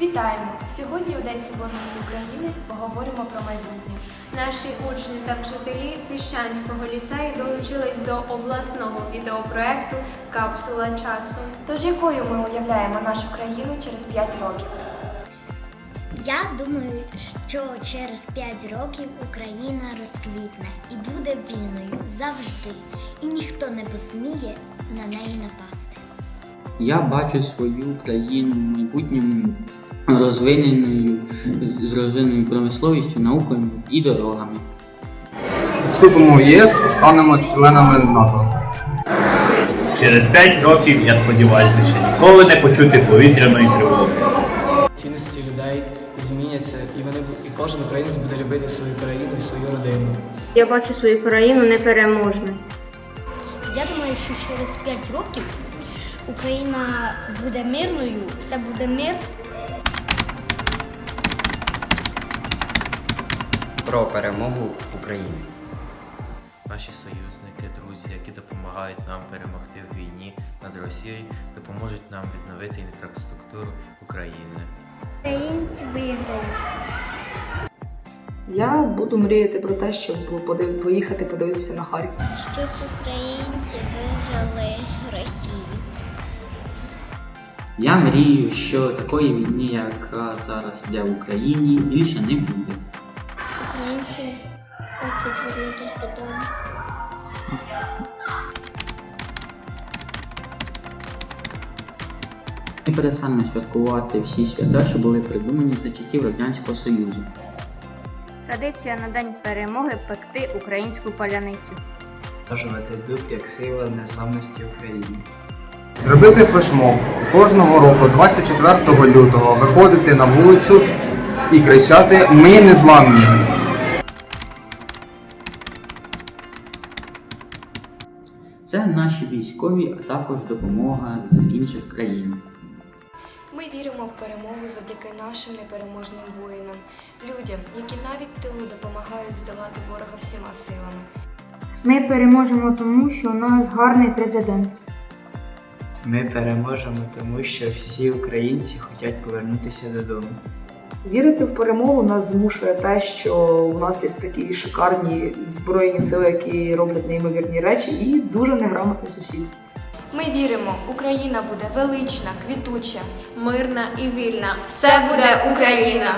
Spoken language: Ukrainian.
Вітаємо! Сьогодні у День Соборності України поговоримо про майбутнє. Наші учні та вчителі Піщанського ліцею долучились до обласного відеопроекту Капсула часу. Тож якою ми уявляємо нашу країну через 5 років? Я думаю, що через 5 років Україна розквітне і буде вільною завжди, і ніхто не посміє на неї напасти. Я бачу свою країну в майбутньому розвиненою з розвиненою промисловістю, наукою і дорогами. Вступимо в ЄС, станемо членами НАТО. Через 5 років я сподіваюся, що ніколи не почути повітряної тривоги. цінності людей зміняться, і вони і кожен українець буде любити свою країну і свою родину. Я бачу свою країну непереможною. Я думаю, що через 5 років Україна буде мирною, все буде мир. Про перемогу України. Наші союзники, друзі, які допомагають нам перемогти в війні над Росією, допоможуть нам відновити інфраструктуру України. Українці виграють. Я буду мріяти про те, щоб поїхати подивитися на Харків. Щоб українці виграли Росію. Я мрію, що такої війни, яка зараз йде в Україні, більше не буде. Українці хочуть вернутися додому. Ми перестанемо святкувати всі свята, що були придумані за часів Радянського Союзу. Традиція на день перемоги пекти українську паляницю. Вважати дуб як символ незламності України. Зробити флешмоб кожного року, 24 лютого, виходити на вулицю і кричати Ми незламні. Це наші військові, а також допомога з інших країн. Ми віримо в перемогу завдяки нашим непереможним воїнам, людям, які навіть тилу допомагають здолати ворога всіма силами. Ми переможемо тому, що у нас гарний президент. Ми переможемо, тому що всі українці хочуть повернутися додому. Вірити в перемогу нас змушує те, що у нас є такі шикарні збройні сили, які роблять неймовірні речі, і дуже неграмотний сусід. Ми віримо, Україна буде велична, квітуча. Мирна і вільна. Все буде Україна!